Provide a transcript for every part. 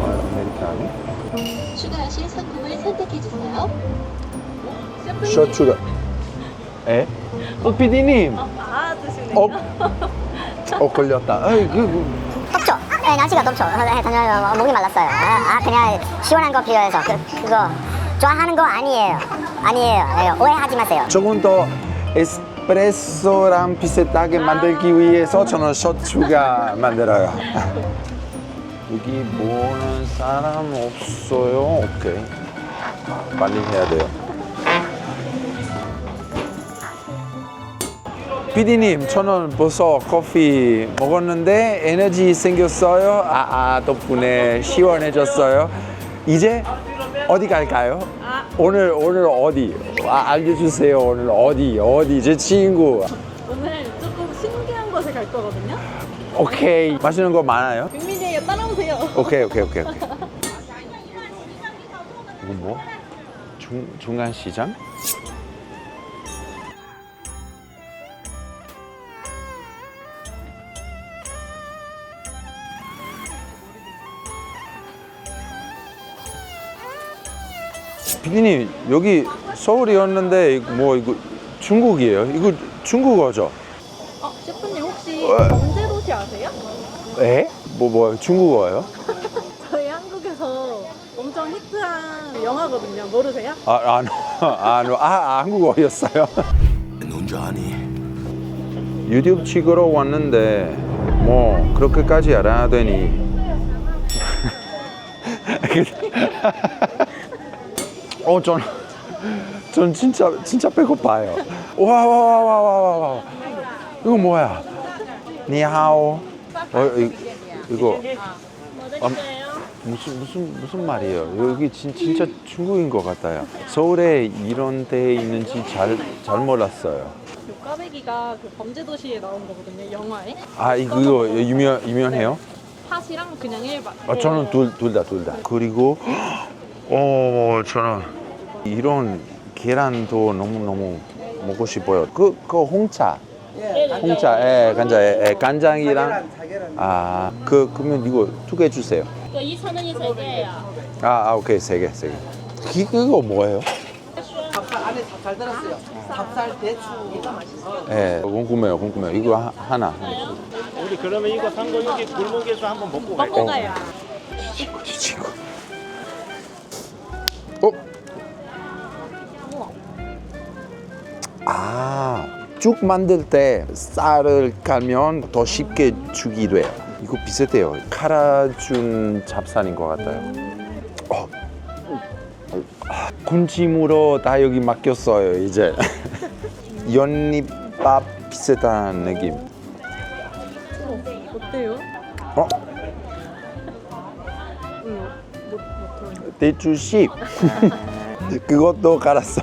아메리카노. 추가하실 상품을 선택해 주세요. 셔츠가. 에? 어, PD님. 아 드시네. 어? 어, 걸렸다. 아이, 그, 그, 덥죠? 네, 날씨가 덥죠. 네, 다녀요. 목이 말랐어요. 아, 아, 그냥 시원한 거 필요해서 그, 그거 좋아하는 거 아니에요. 아니에요. 네, 오해하지 마세요. 조금 더 에스 프레소랑 비슷하게 만들기 위해서 저는 셔츠가 만들어요. 여기 보는 사람 없어요? 오케이. 빨리 해야 돼요. 피디님, 저는 벌써 커피 먹었는데 에너지 생겼어요. 아, 아 덕분에 시원해졌어요. 이제 어디 갈까요? 오늘 오늘 어디? 아, 알려주세요. 오늘 어디? 어디? 제 친구. 오늘 조금 신기한 곳에 갈 거거든요. 오케이. 맛있는 거 많아요? 빅미디에 따라오세요. 오케이, 오케이, 오케이, 오케이. 이거 뭐? 중 중간 시장? 피디님 여기 서울이었는데 뭐 이거 중국이에요? 이거 중국어죠? 어, 셰프님 혹시 왜? 범죄도시 아세요? 에? 뭐 뭐 중국어예요? 저희 한국에서 엄청 히트한 영화거든요. 모르세요? 아, 아, 아, 아, 아 한국어였어요. 눈 좋아하니? 유튜브 찍으러 왔는데 뭐 그렇게까지 알아야 되니 어, 전, 전 진짜 진짜 배고파요. 와, 와, 와, 와, 와, 와, 와. 이거 뭐야? 니하오. 어, 이, 이거 음, 무슨 무슨 무슨 말이에요? 여기 진, 진짜 중국인 것 같아요. 서울에 이런 데 있는지 잘 잘 몰랐어요. 그 꽈배기가 그 범죄도시에 나온 거거든요. 영화에. 아 이거 유명 유명해요? 팥이랑 그냥 일반. 아, 저는 둘 둘 다 둘 다. 그리고 어 저는 이런 계란도 너무 너무 먹고 싶어요. 그 그 홍차. 홍차, 예, 간장, 예, 예, 간장이랑 아, 그 그러면 이거 두 개 주세요. 이거 2,000원이 3개예요. 아, 아 오케이 세 개, 세 개. 이- 이거 뭐예요? 밥살 안에 들었어요. 밥살 대추 이거 맛있어요. 예, 궁금해요, 궁금해요. 이거 하, 하나. 우리 그러면 이거 산거 여기 골목에서 한번 먹고 갈까요? 먹고 가요. 이 친구. 아, 쭉 만들 때 쌀을 깔면 더 쉽게 죽이 돼요. 이거 비슷해요. 칼아준 잡산인 것 같아요. 어. 아, 군침으로 다 여기 맡겼어요, 이제. 연잎밥 비슷한 느낌. 어때요? 어? 응. 못, 못 대추씨 그것도 갈았어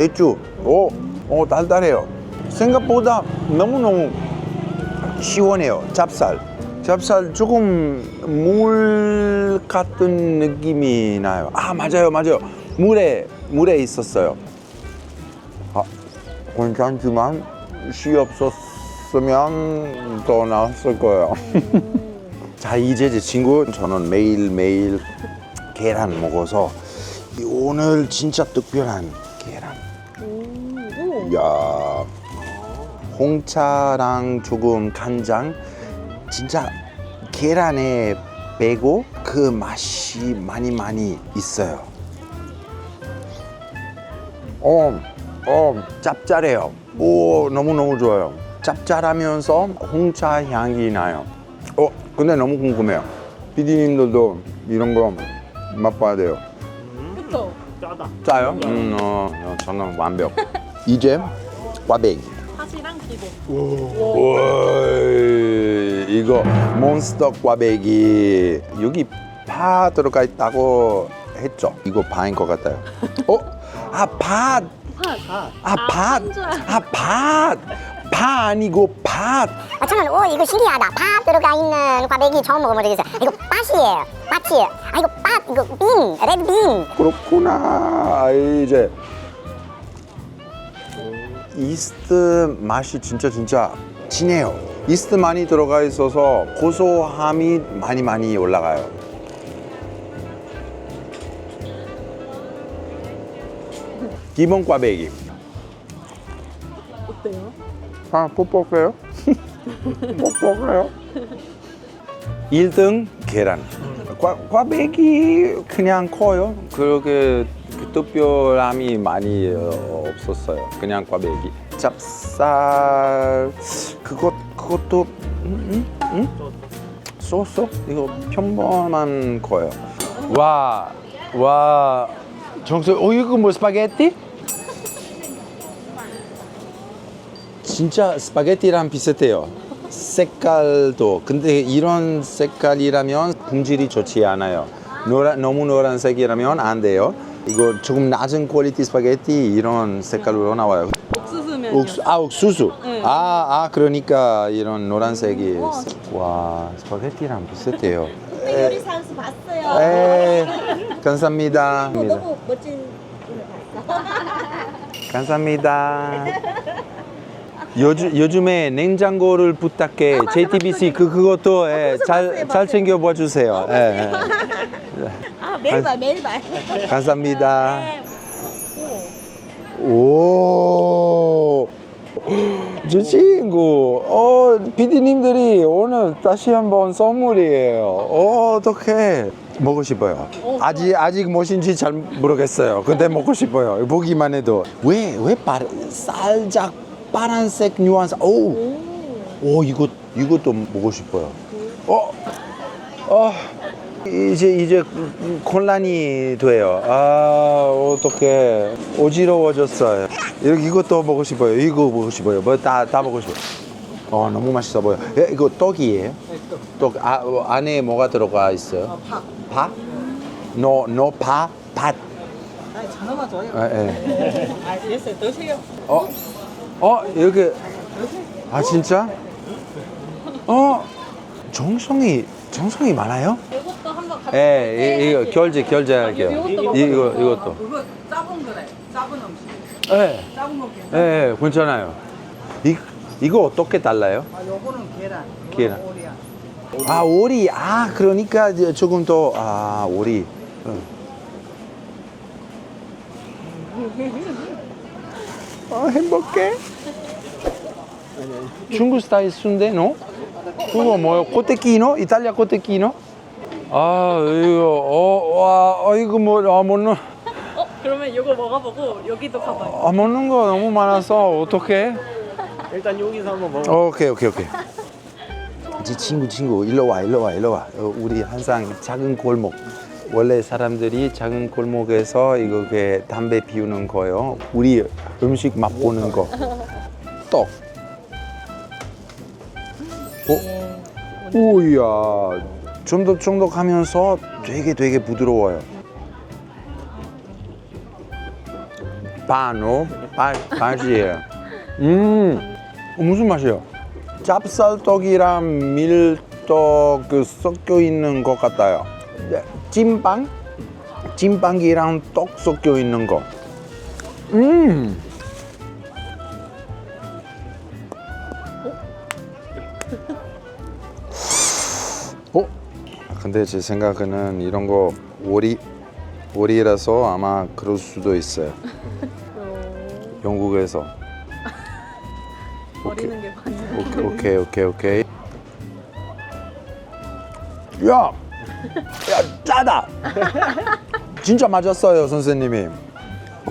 대추. 오, 오 달달해요. 생각보다 너무너무 시원해요. 찹쌀. 찹쌀 조금 물 같은 느낌이 나요. 아 맞아요 맞아요. 물에 물에 있었어요. 아 괜찮지만 씨 없었으면 더 나았을 거예요. 자 이제 제 친구 저는 매일매일 계란 먹어서 이 오늘 진짜 특별한 야 홍차랑 조금 간장 진짜 계란에 빼고 그 맛이 많이 많이 있어요 어, 어 짭짤해요 오 너무 너무 좋아요 짭짤하면서 홍차 향이 나요 어, 근데 너무 궁금해요. 피디님들도 이런 거 맛봐야 돼요. 그쵸? 짜다. 짜요? 음, 어, 어, 저는 완벽. 이제 꽈배기. 팥이랑 기본. 우와, 이거 몬스터 꽈배기. 여기 파 들어가 있다고 했죠? 이거 파인 것 같아요. 어? 아, 팥! 팥. 아, 팥! 한 줄. 아, 팥! 파 아니고 팥! 아, 저는 오 이거 신기하다. 팥 들어가 있는 꽈배기 처음 먹어보겠어요. 이거 팥이에요. 팥이에요. 아 이거 팥 이거 빈 레드 빈. 그렇구나. 아, 이제 이스트 맛이 진짜 진짜 진해요. 이스트 많이 들어가 있어서 고소함이 많이 많이 올라가요. 기본 꽈배기. 어때요? 아, 뻑뻑해요? 뻑뻑해요? 1등 계란. 꽈, 꽈배기 그냥 커요. 그렇게 그 특별함이 많이 어, 없었어요. 그냥 꽈배기. 찹쌀 그것 그것도 음, 음? 음? 소스 이거 평범한 거예요. 와, 와, 정수, 어 이거 뭐 스파게티? 진짜 스파게티랑 비슷해요. 색깔도. 근데 이런 색깔이라면 품질이 좋지 않아요. 노란, 너무 노란색이라면 안 돼요. 이거 조금 낮은 퀄리티 스파게티 이런 색깔로 나와요. 옥수수면 옥수, 아, 옥수수. 네. 아, 아, 그러니까 이런 노란색이. 와, 스파게티랑 비슷해요. 요리사에서 봤어요. 에, 감사합니다. 너무 멋진 분을 봤어. 감사합니다. 요즘 요즘에 냉장고를 부탁해 JTBC 그 그것도 예, 잘, 잘 챙겨 봐 주세요. 예. 아 매일 봐 매일 봐. 감사합니다. 오. 저 친구, 어, PD님들이 오늘 다시 한번 선물이에요. 어, 어떡해. 먹고 싶어요. 아직, 아직 무엇인지 잘 모르겠어요. 근데 먹고 싶어요. 보기만 해도. 왜, 왜 파, 살짝 파란색 뉘앙스. 오, 오, 이거, 이것도 먹고 싶어요. 어, 어, 이제 이제 혼란이 돼요. 아 어떻게 어지러워졌어요. 이거 이것도 먹고 싶어요. 이거 먹고 싶어요. 뭐다다 먹고 싶어요. 어 너무 맛있어 보여. 예, 이거 떡이에요? 떡 아, 어, 안에 뭐가 들어가 있어요? 밥. 밥? 노노 밥? 밭. 아니 전화만 줘요. 예, 예. 아 됐어요. 드세요. 어? 어 이렇게 아 진짜? 어 정성이 정성이 많아요? 이것도 한번 같이 예, 이- 이거 결제 결제할게요. 이- 이거 이것도. 그거 작은 거래. 작은 음식. 예, 작은 거 괜찮아. 예, 예, 괜찮아요. 이 이거 어떻게 달라요? 아 요거는 계란. 요거는 계란. 오리야. 아 오리, 아 그러니까 이제 조금 더 아 오리. 응. 아 행복해. 중국 스타일 순대 노? 그거 뭐요? 코테키노? 이탈리아 코테키노? 아 이거 어와 어, 이거 뭐 아 먹는 어? 그러면 이거 먹어보고 여기도 가봐요 아 먹는 거 너무 많아서 어떡해? 일단 여기서 한번 먹어. 오케이 오케이 오케이. 이제 친구 친구 일로 와 일로 와 일로 와. 어, 우리 항상 작은 골목. 원래 사람들이 작은 골목에서 이렇게 담배 피우는 거요. 우리 음식 맛보는 거. 떡. 어? 오야. 쫀득쫀득하면서 되게 되게 부드러워요. 바노 바 바지예요. 음, 어, 무슨 맛이에요? 찹쌀떡이랑 밀떡 그 섞여 있는 것 같아요. 네, 찐빵? 찐빵이랑 떡 섞여 있는 거. 음. 근데 제 생각에는 이런 거 오리 오리라서 아마 그럴 수도 있어요. 영국에서. 버리는 게 맞나요? 오케이 오케이 오케이 오케이 야! 야 짜다! 진짜 맞았어요 선생님이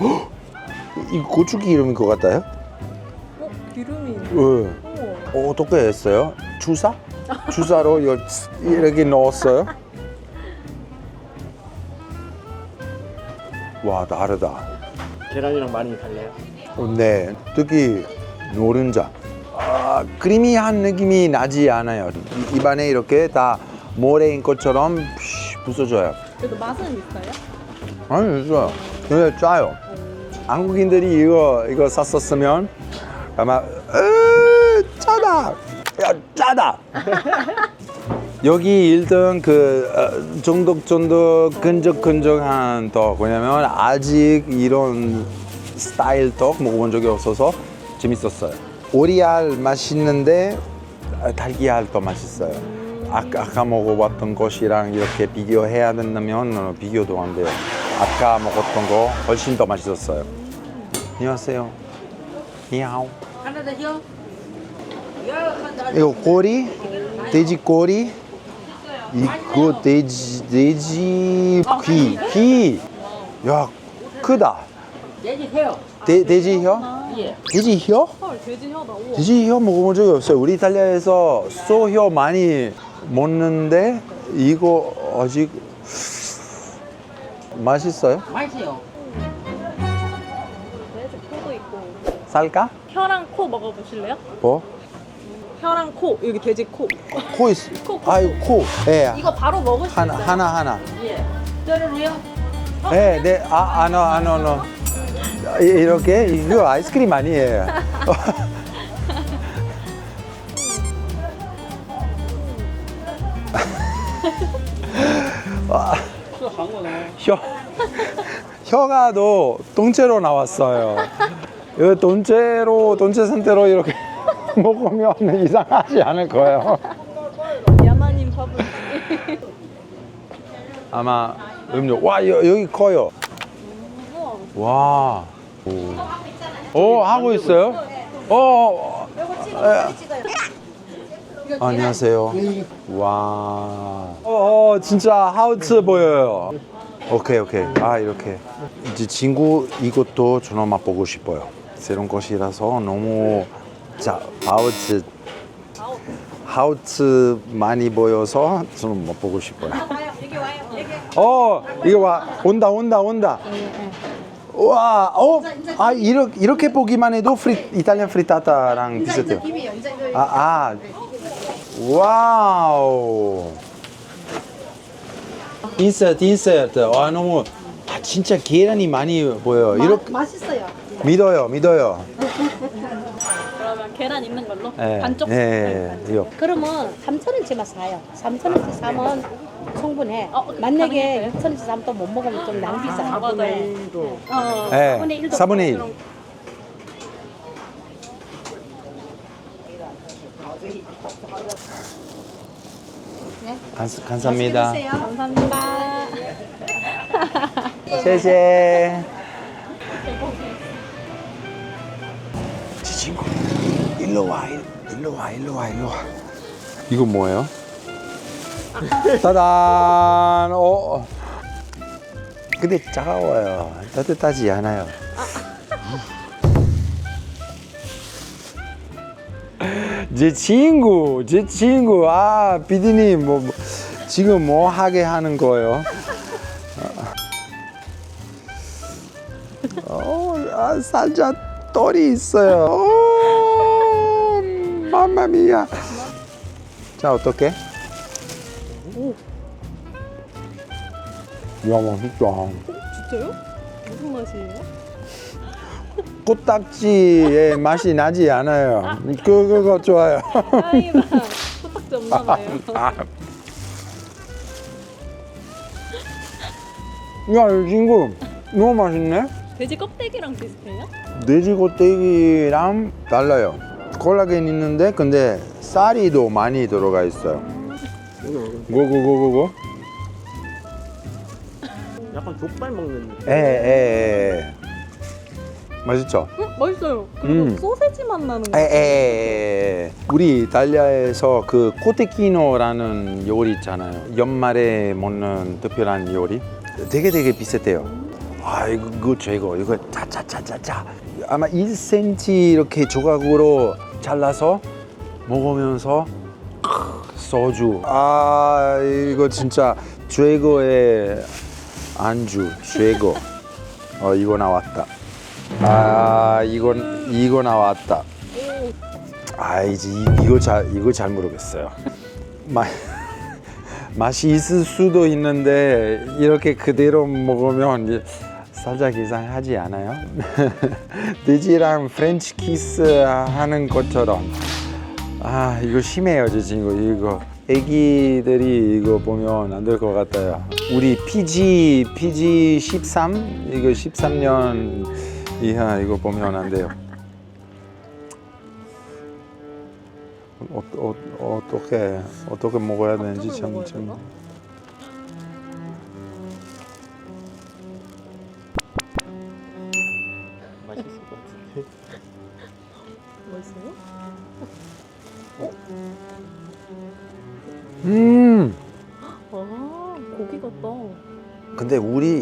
헉! 이 고추기 이름인 것 같아요? 어? 기름이 있네 네. 우와. 어, 어떻게 했어요? 주사? 주사로 이렇게 넣었어요? 와 다르다 계란이랑 많이 달라요. 어, 네, 특히 노른자. 아, 크리미한 느낌이 나지 않아요. 이- 입안에 이렇게 다 모래인 것처럼 푸쉬 부서져요. 그래도 맛은 있어요? 아니, 있어요. 근데 짜요. 한국인들이 이거 이거 샀었으면 아마 으, 짜다. 야, 짜다. 여기 1등 그 어, 쫀득쫀득 끈적끈적한 떡 왜냐면 아직 이런 스타일 떡 먹어본 적이 없어서 재밌었어요 오리알 맛있는데 달걀 더 맛있어요. 아까, 아까 먹어봤던 것이랑 이렇게 비교해야 된다면 어, 비교도 안 돼요. 아까 먹었던 거 훨씬 더 맛있었어요. 안녕하세요. 니하오. 이거 꼬리, 돼지 꼬리, 이거 돼지 돼지 귀, 귀. 야 크다. 돼지 혀. 돼, 돼지 혀? 돼지 혀? 헐 돼지 혀다. 우와. 돼지 혀 먹어본 적이 없어요. 우리 이탈리아에서 소혀 많이 먹는데 이거 아직 맛있어요? 맛있어요. 돼지 코도 있고. 살까? 혀랑 코 먹어보실래요? 뭐? 혀랑 코 여기 돼지 코. 코 있. 아유 코. 예. 이거 바로 먹을 수 하나 있어요. 하나 하나. 쩌르르요? 네, 네. 아, 아노 아노 아노. 이- 이렇게 이거 아이스크림 아니에요. 아, 혀 혀가 또 동체로 나왔어요. 이거 동체로 동체 상태로 이렇게 먹으면 이상하지 않을 거예요. 야마님 밥을. 아마 음료. 와 여, 여기 커요. 와. 오. 오 하고 있어요? 어 에. 안녕하세요. 와. 어, 어, 진짜 하우츠 보여요. 오케이 오케이. 아 이렇게. 이제 친구 이것도 저는 맛보고 싶어요. 새로운 것이라서 너무 자 하우츠 하우츠 많이 보여서 저는 맛보고 싶어요 어, 이거 와 온다 온다 온다. 와, 어, 아 이렇게 이렇게 보기만 해도 프리 이탈리안 프리타타랑 비슷해요. 아, 아, 와우. 인서트 인서트. 와 너무 아 진짜 계란이 많이 보여. 이렇게 맛있어요. 믿어요, 믿어요. 계란 있는 걸로 예, 반쪽. 예, 이거. 그러면 3천원치만 사요. 3천원치 사면 충분해. 어, 그게 만약에 가능해서요? 6천원치 사면 또 못 먹으면 좀 낭비잖아. 아, 맞아요. 어, 예, 4분의 1도 4분의 1. 감, 감사합니다. 감사합니다. 谢谢. 일로 와, 일- 일로 와, 일로 와, 일로 와. 이거 뭐예요? 따단. 어. 근데 차가워요. 따뜻하지 않아요. 제 친구, 제 친구. 아, 비디님, 뭐, 뭐, 지금 뭐 하게 하는 거예요? 어, 아, 살짝 똘이 있어요. 오, 맘마미야. 자, 어떻게? 야, 맛있다. 진짜요? 무슨 맛이에요? 코딱지의 맛이 나지 않아요. 그, 그거 좋아요. 아이가 코딱지 없나 봐요. 아. 야, 이 친구, 너무 맛있네? 돼지 껍데기랑 비슷해요? 돼지 껍데기랑 달라요. 콜라겐 있는데 근데 쌀이도 많이 들어가 있어요. 고고고고고. 약간 족발 먹는 느낌. 에, 에, 에. 맛있죠? 응, 맛있어요. 그리고 음. 소세지 맛 나는 거. 에, 에, 에. 우리 이탈리아에서 그 코테키노라는 요리 있잖아요. 연말에 먹는 특별한 요리. 되게 되게 비슷해요. 아 이거, 이거 최고. 이거 짜짜짜짜짜. 아마 1cm 이렇게 조각으로 잘라서 먹으면서 크, 소주. 아 이거 진짜 최고의 안주 최고. 어 이거 나왔다. 아 이건 이거 나왔다. 아 이제 이- 이거 잘 이거 잘 모르겠어요. 맛 맛이 있을 수도 있는데 이렇게 그대로 먹으면 살짝 이상하지 않아요? 돼지랑 프렌치 키스 하는 것처럼. 아 이거 심해요 제 친구 이거. 애기들이 이거 보면 안 될 것 같아요. 우리 PG PG 13 이거 13년 이하 이거 보면 안 돼요. 어, 어, 어떻게 어떻게 먹어야 되는지 참 참.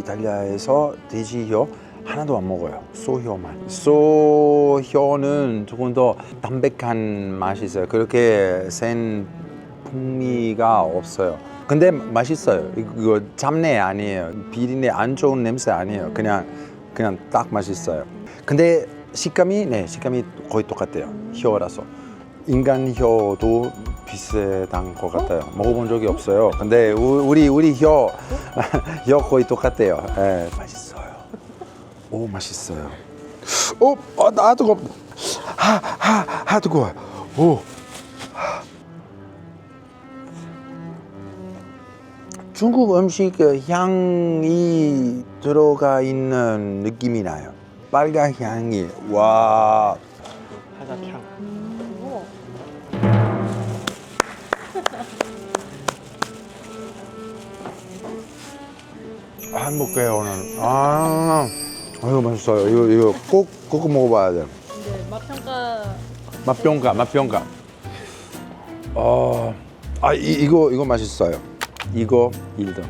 이탈리아에서 돼지혀 하나도 안 먹어요. 소혀만. 소혀는 조금 더 담백한 맛이 있어요. 그렇게 센 풍미가 없어요. 근데 맛있어요. 이거 잡내 아니에요. 비린내 안 좋은 냄새 아니에요. 그냥 그냥 딱 맛있어요. 근데 식감이 네 식감이 거의 똑같아요. 혀라서 인간 혀도 비슷한 것 같아요. 먹어본 적이 없어요. 근데 우- 우리 우리 혀 혀 거의 똑같대요. 예, 맛있어요. 오 맛있어요. 오, 아, 나 뜨거. 하하하 뜨거워. 오. 중국 음식 그 향이 들어가 있는 느낌이 나요. 빨간 향이 와. 화작향. 아, 행복해요 오늘. 아, 이거 맛있어요. 이거 이거 꼭 꼭 먹어봐야 돼. 근데 맛평가 맛평가, 맛평가. 어, 아 이, 이거 이거 맛있어요. 이거 1등,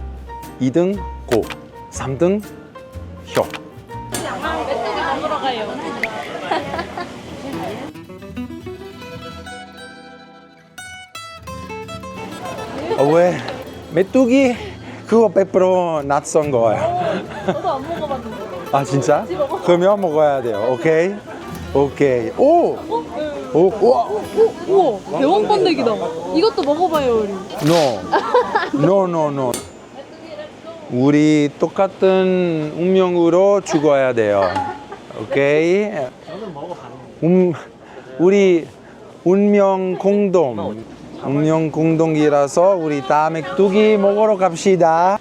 2등 고, 3등 혀. 메뚜기 먹으러 가요. 아, 왜? 메뚜기 그거 100% 낯선 거예요. 저도 안 먹어봤는데. 아 진짜? 그러면 먹어야 돼요. 오케이, 오케이. 오, 오, 우와. 우와 대왕 번데기다. 이것도 먹어봐요 우리. No, no, no, no. 우리 똑같은 운명으로 죽어야 돼요. 오케이. 음, 우리 운명 공동. 운명 공동이라서 우리 다음에 뚜기 먹으러 갑시다.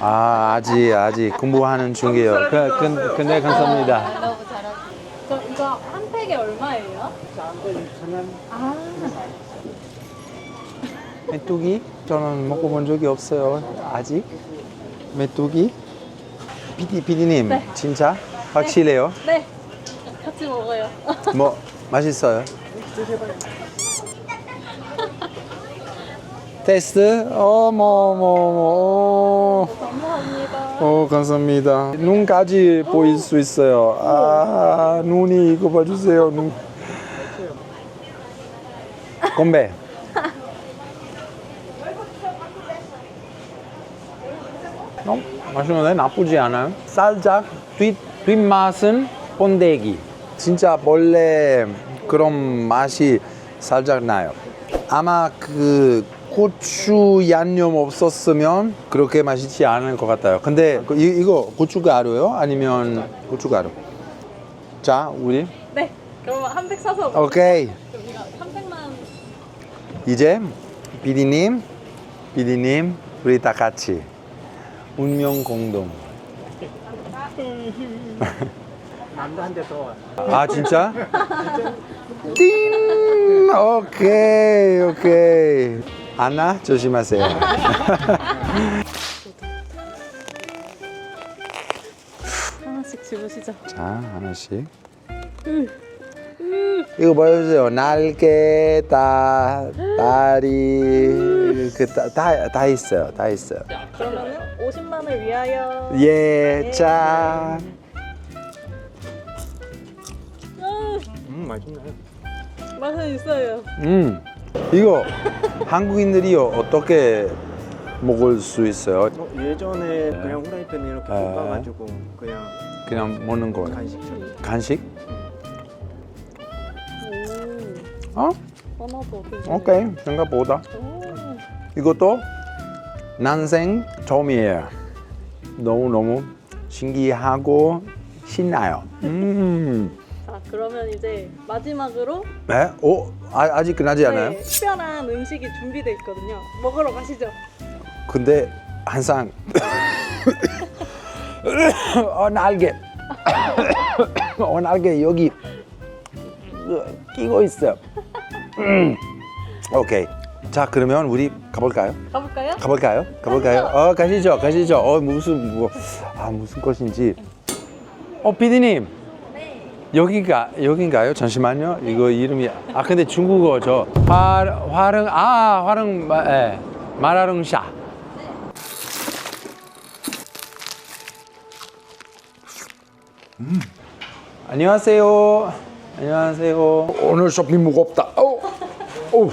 아 아직 아직 공부하는 중이에요. 그, 근, 근데 감사합니다. 저 이거 한 팩에 얼마예요? 메뚜기? 저는 먹어본 적이 없어요. 아직. 메뚜기? 피디 피디님 네. 진짜 확실해요? 네. 같이 먹어요. 뭐 맛있어요? 테스트? 어머 어머 어머. 감사합니다. 어 감사합니다. 눈까지 보일 수 있어요. 아 눈이 이거 봐주세요. 눈. 건배. 어? 맛있는데 나쁘지 않아요. 살짝 뒷 뒷맛은 번데기. 진짜 원래 그런 맛이 살짝 나요. 아마 그 고추 양념 없었으면 그렇게 맛있지 않을 것 같아요. 근데 그 이, 이거 고춧가루요? 아니면 고춧가루? 자, 우리 네. 그러면 한팩 사서 오케이. 그럼 이거 한 팩만 이제 비디님, 비디님, 우리 다 같이 운명 공동. 남도 한대 더. 아 진짜? 띵! 오케이 오케이. 안나 조심하세요. 하나씩 집으시죠. 자 하나씩. 이거 보여주세요. 날개, 다, 다리, 그 다 다 다 있어요. 다 있어요. 그러면은 50만을 위하여. 예, 자. 아, 음 맛있네. 맛은 있어요. 음, 이거 한국인들이 어떻게 먹을 수 있어요? 어, 예전에 그냥 후라이팬에 이렇게 네. 볶아가지고 그냥 그냥 먹는 거예요. 간식처럼. 간식? 오. 어? 하나도. 오케이. 생각보다. 오. 이것도 난생 처음이에요. 너무 너무 신기하고 신나요. 음. 자 그러면 이제 마지막으로 네? 오, 아, 아직 끝나지 않아요? 네, 특별한 음식이 준비돼 있거든요. 먹으러 가시죠. 근데 항상 어 날개 어 날개 여기 끼고 있어요. 오케이. 자 그러면 우리 가볼까요? 가볼까요? 가볼까요? 가볼까요? 어 가시죠, 가시죠. 어 무슨 뭐, 아 무슨 것인지. 어 피디님. 여기가 여긴가요? 잠시만요. 이거 이름이 아 근데 중국어 저 화, 화릉 아 화릉 마, 예, 마라릉샤. 음. 안녕하세요. 안녕하세요. 오늘 쇼핑 무겁다. 어, 오,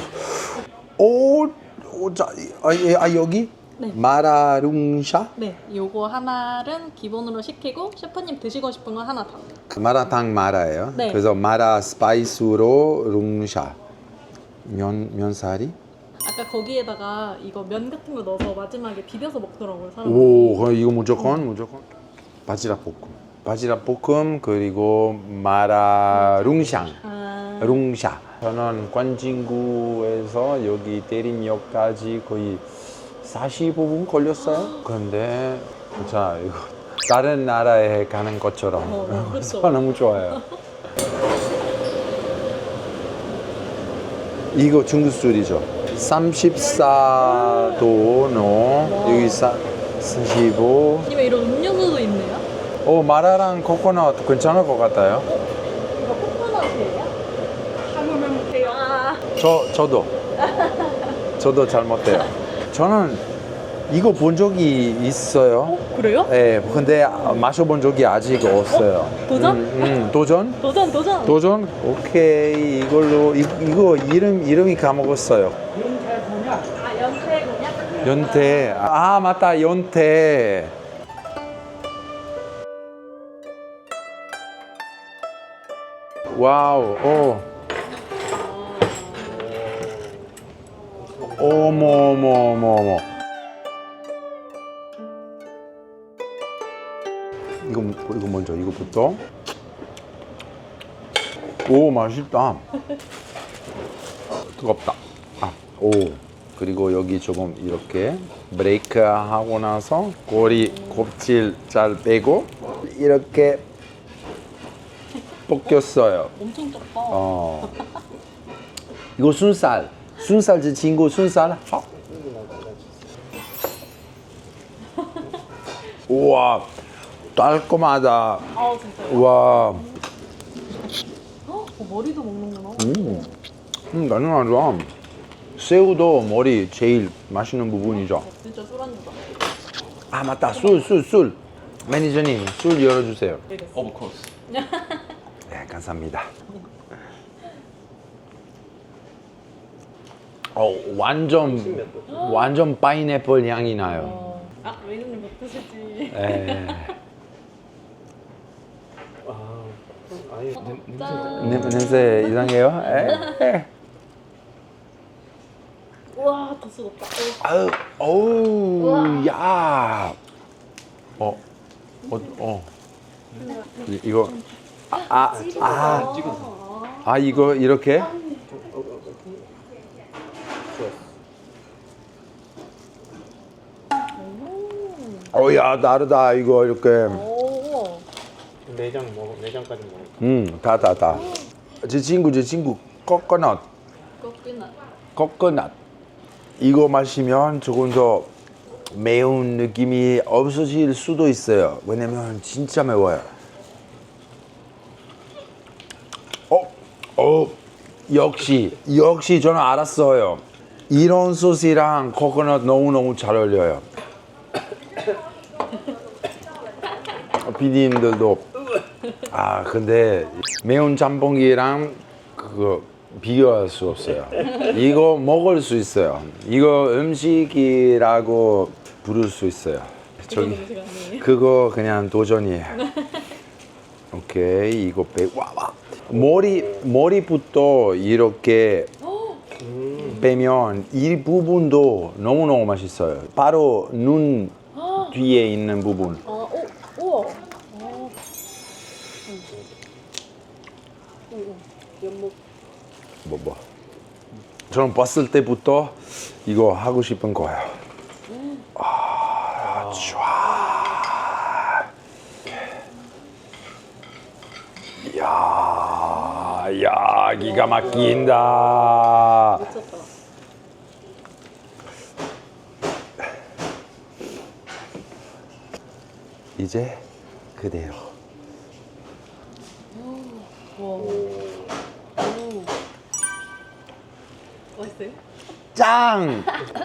오, 오, 자, 아, 예, 아 여기 네. 마라룽샤 네, 요거 하나는 기본으로 시키고 셰프님 드시고 싶은 거 하나 더. 그 마라탕 마라예요. 네. 그래서 마라 스파이스로 룽샤 면 면사리. 아까 거기에다가 이거 면 같은 거 넣어서 마지막에 비벼서 먹더라고요, 사람들이. 오, 그럼 이거 무조건 무조건 바지락 볶음. 바지락 볶음 그리고 마라 룽샹. 아, 룽샤. 저는 관진구에서 여기 대림역까지 거의 45분 걸렸어요. 그런데 자 이거 다른 나라에 가는 것처럼 어, 어, 그렇죠. 너무 좋아요. 이거 중국 술이죠. 34도노 여기 사, 45. 아니면 이런 음료수도 있네요. 오 마라랑 코코넛 괜찮을 것 같아요. 이거 코코넛이에요? 돼요. 아, 저 저도 저도 잘 못해요. 저는 이거 본 적이 있어요. 그래요? 네, 근데 마셔본 적이 아직 없어요. 도전? 음, 음, 도전? 도전, 도전. 도전? 오케이 이걸로 이, 이거 이름 이름이 까먹었어요. 아? 연태. 아 맞다 연태. 와우. 오. 어머 어머 어머 어머. 이거 이거 먼저 이거부터. 오 맛있다. 뜨겁다. 아, 오. 그리고 여기 조금 이렇게 브레이크 하고 나서 꼬리 곱질 잘 빼고 이렇게 벗겼어요. 엄청 적다. 어. 이거 순살. 순살 제 친구 순살. 어? 우와. 달콤하다. 아, 진짜요? 와. 어, 머리도 먹는구나. 음. 음, 나는 아니라 새우도 머리 제일 맛있는 부분이죠. 진짜 술안주다. 아 맞다 술 술 술 매니저님 술 열어주세요. Of course. 네 감사합니다. 어 완전 완전 파인애플 향이 나요. 어. 아, 매니저님 못 드시지. 네. 아니 냄- 짠. 냄- 냄새 이상해요? 에? 우와, 더 쓰럽다. 어. 아유, 어우, 야. 어, 어, 어. 이- 이거, 아, 아, 아, 아, 이거 이렇게? 어, 야, 다르다, 이거 이렇게. 오. 내장 먹어 내장까지 먹어. 음, 다, 다, 다. 제 친구, 제 친구, 코코넛, 꺾이나. 코코넛. 이거 마시면 조금 더 매운 느낌이 없어질 수도 있어요. 왜냐면 진짜 매워요. 어, 어, 역시, 역시 저는 알았어요. 이런 소스랑 코코넛 너무너무 잘 어울려요. 비디님들도 아 근데 매운 짬뽕이랑 그거 비교할 수 없어요. 이거 먹을 수 있어요. 이거 음식이라고 부를 수 있어요. 저기? 그거 그냥 도전이에요. 오케이 이거 빼. 와 와. 머리 머리부터 이렇게 빼면 이 부분도 너무 너무 맛있어요. 바로 눈 뒤에 있는 부분. 아, 오, 우와. 어. 연목. 저는 봤을 때부터 이거 하고 싶은 거예요. 아, 좋아. 야, 야, 기가 막힌다. 미쳤다. 이제 그대로. 와. 오. 맛있어요? 짱!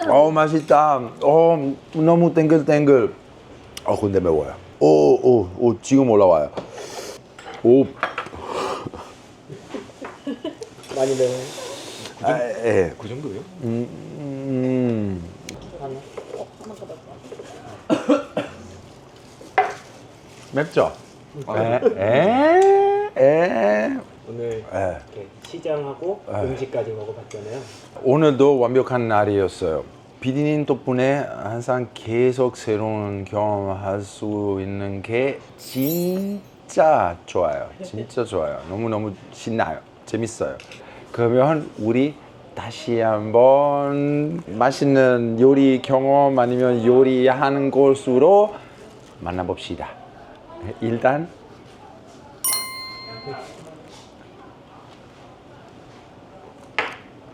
어 맛있다. 어 너무 땡글땡글. 어 근데 매워요. 오오오 오, 지금 올라와요. 오. 많이 매워. 아, 예. 그 정도요? 음, 맵죠? 에, 에, 에. 오늘 에. 이렇게 시장하고 네. 음식까지 먹어봤잖아요. 오늘도 완벽한 날이었어요. 비디님 덕분에 항상 계속 새로운 경험할 수 있는 게 진짜 좋아요. 진짜 좋아요. 너무너무 신나요. 재밌어요. 그러면 우리 다시 한번 맛있는 요리 경험 아니면 요리하는 곳으로 만나봅시다. 일단